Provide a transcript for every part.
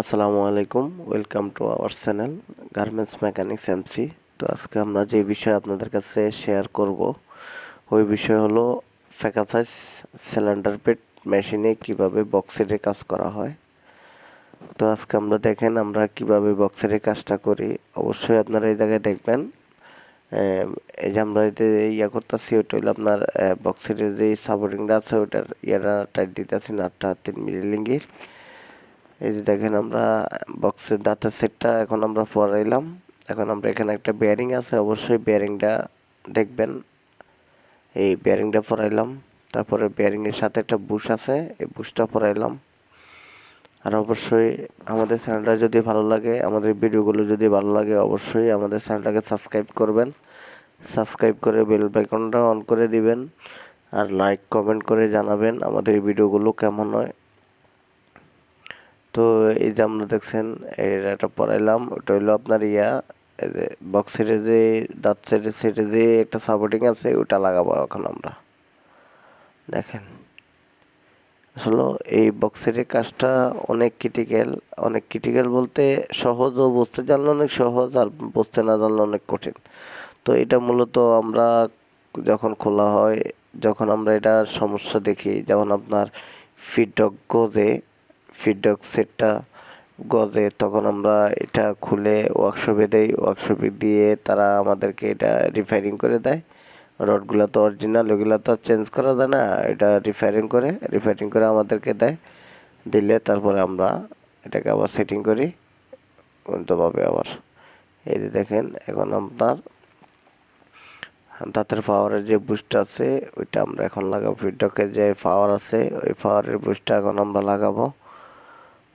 আসসালামু আলাইকুম, welcome to our channel garments mechanics MC তো আজকে আমরা যে বিষয় আপনাদের কাছে শেয়ার করব, ওই বিষয় হলো ফ্যাকাসাইজ সিলিন্ডার পেট মেশিনে কীভাবে বক্সের কাজ করা হয়। তো আজকে আমরা দেখেন আমরা কীভাবে বক্সের কাজটা করি। অবশ্যই আপনারা এই জায়গায় দেখবেন এই যে আমরা এতে ইয়া করতেছি, ওইটা হলো আপনার বক্সের যে সাপোর্টিংটা আছে, ওইটার ইয়াটা টাইট দিতেছি, নাটটা তিন মিলি লিঙ্গির এই যে দেখেন আমরা বক্সের দাঁতের সেটটা এখন আমরা পরাইলাম এখন আমরা এখানে একটা বেয়ারিং আছে, অবশ্যই বেয়ারিংটা দেখবেন। এই বেয়ারিংটা পরাইলাম তারপরে বেয়ারিংয়ের সাথে একটা বুশ আছে, এই বুশটা পরাইলাম আর অবশ্যই আমাদের চ্যানেলটা যদি ভালো লাগে, আমাদের ভিডিওগুলো যদি ভালো লাগে, অবশ্যই আমাদের চ্যানেলটাকে সাবস্ক্রাইব করবেন। সাবস্ক্রাইব করে বেল আইকনটা অন করে দিবেন। আর লাইক কমেন্ট করে জানাবেন আমাদের ভিডিওগুলো কেমন হয়। তো এই যে আমরা দেখছেন, এর একটা পড়াইলাম, ওটা হইল আপনার ইয়া বক্সের যে দাঁত সেটে সেটে যে একটা সাপোর্টিং আছে, ওটা লাগাবো এখন আমরা। দেখেন, আসলে এই বক্সের কাজটা অনেক ক্রিটিক্যাল অনেক ক্রিটিক্যাল বলতে সহজ ও বুঝতে জানলে অনেক সহজ, আর বুঝতে না জানলে অনেক কঠিন। তো এটা মূলত আমরা যখন খোলা হয়, যখন আমরা এটার সমস্যা দেখি, যেমন আপনার ফিডক গজে ফিডব্যাক সেটটা গজে তখন আমরা এটা খুলে ওয়ার্কশপে দেই। ওয়ার্কশপে দিয়ে তারা আমাদেরকে এটা রিফায়ারিং করে দেয়। রডগুলো তো অরিজিনাল ওগুলো তো চেঞ্জ করা যায় না। এটা রিফায়ারিং করে রিফায়ারিং করে আমাদেরকে দেয়। দিলে তারপরে আমরা এটাকে আবার সেটিং করি, উল্টোভাবে আবার। এই যে দেখেন, এখন আপনার দাঁতের পাওয়ারের যে বুস্টটা আছে, ওইটা আমরা এখন লাগাবো। ফিডব্যাকের যে পাওয়ার আছে, ওই পাওয়ারের বুস্টটা এখন আমরা লাগাবো।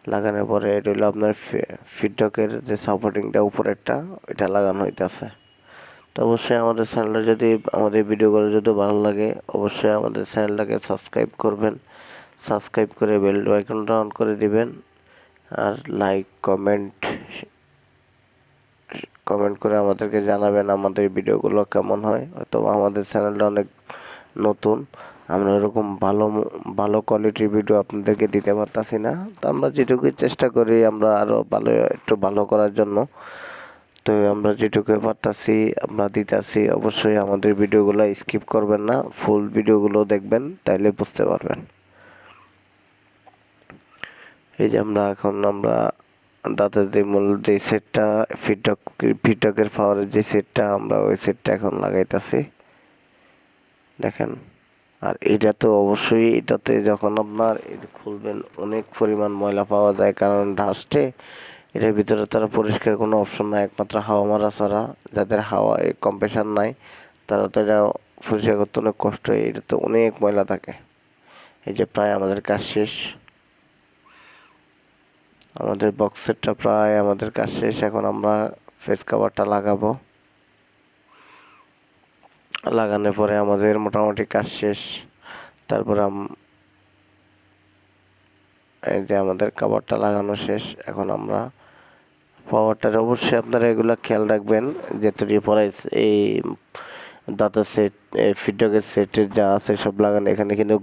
লাগানোর পরে এটা হলো আপনার ফিডব্যাকের যে সাপোর্টিংটা উপরেরটা ওইটা লাগানো হইতেছে। তো অবশ্যই আমাদের চ্যানেলটা যদি, আমাদের ভিডিওগুলো যদি ভালো লাগে, অবশ্যই আমাদের চ্যানেলটাকে সাবস্ক্রাইব করবেন। সাবস্ক্রাইব করে বেল আইকনটা অন করে দিবেন। আর লাইক কমেন্ট কমেন্ট করে আমাদেরকে জানাবেন আমাদের ভিডিওগুলো কেমন হয়। অথবা আমাদের চ্যানেলটা অনেক নতুন। আমরা এরকম ভালো ভালো কোয়ালিটির ভিডিও আপনাদেরকে দিতে পারতাছি না। তো আমরা যেটুকুই চেষ্টা করি, আমরা আরও ভালো, একটু ভালো করার জন্য। তো আমরা যেটুকু পারতাছি, আমরা দিতেছি, অবশ্যই আমাদের ভিডিওগুলো স্কিপ করবেন না। ফুল ভিডিওগুলো দেখবেন, তাইলে বুঝতে পারবেন। এই যে আমরা এখন, আমরা দাঁতের যে মূল যে সেটটা ফিডব্যাক ফিডব্যাকের পাওয়ারের যে সেটটা আমরা ওই সেটটা এখন লাগাইতেছি। দেখেন। আর এটা তো অবশ্যই, এটাতে যখন আপনার খুলবেন, অনেক পরিমাণ ময়লা পাওয়া যায়। কারণ ডাস্টে এটার ভিতরে তারা পরিষ্কার কোনো অপশন নাই, একমাত্র হাওয়া মারা ছাড়া। যাদের হাওয়া কম্প্রেশার নাই, তারা তো এটা পরিষ্কার করতে অনেক কষ্ট হয় এটা তো অনেক ময়লা থাকে। এই যে প্রায় আমাদের কাজ শেষ। আমাদের বক্সেরটা প্রায় আমাদের কাজ শেষ। এখন আমরা ফেস কাভারটা লাগাবো। লাগানোর পরে আমাদের মোটামুটি কাজ শেষ। তারপর এই যে আমাদের কাভারটা লাগানো শেষ। এখন আমরা পাওয়ারটার অবশ্যই আপনারা এগুলো খেয়াল রাখবেন, যে তৈরি পরে এই দাঁতের সেট ফিডব্যাকের সেটের যা আছে সব লাগানো, এখানে কিন্তু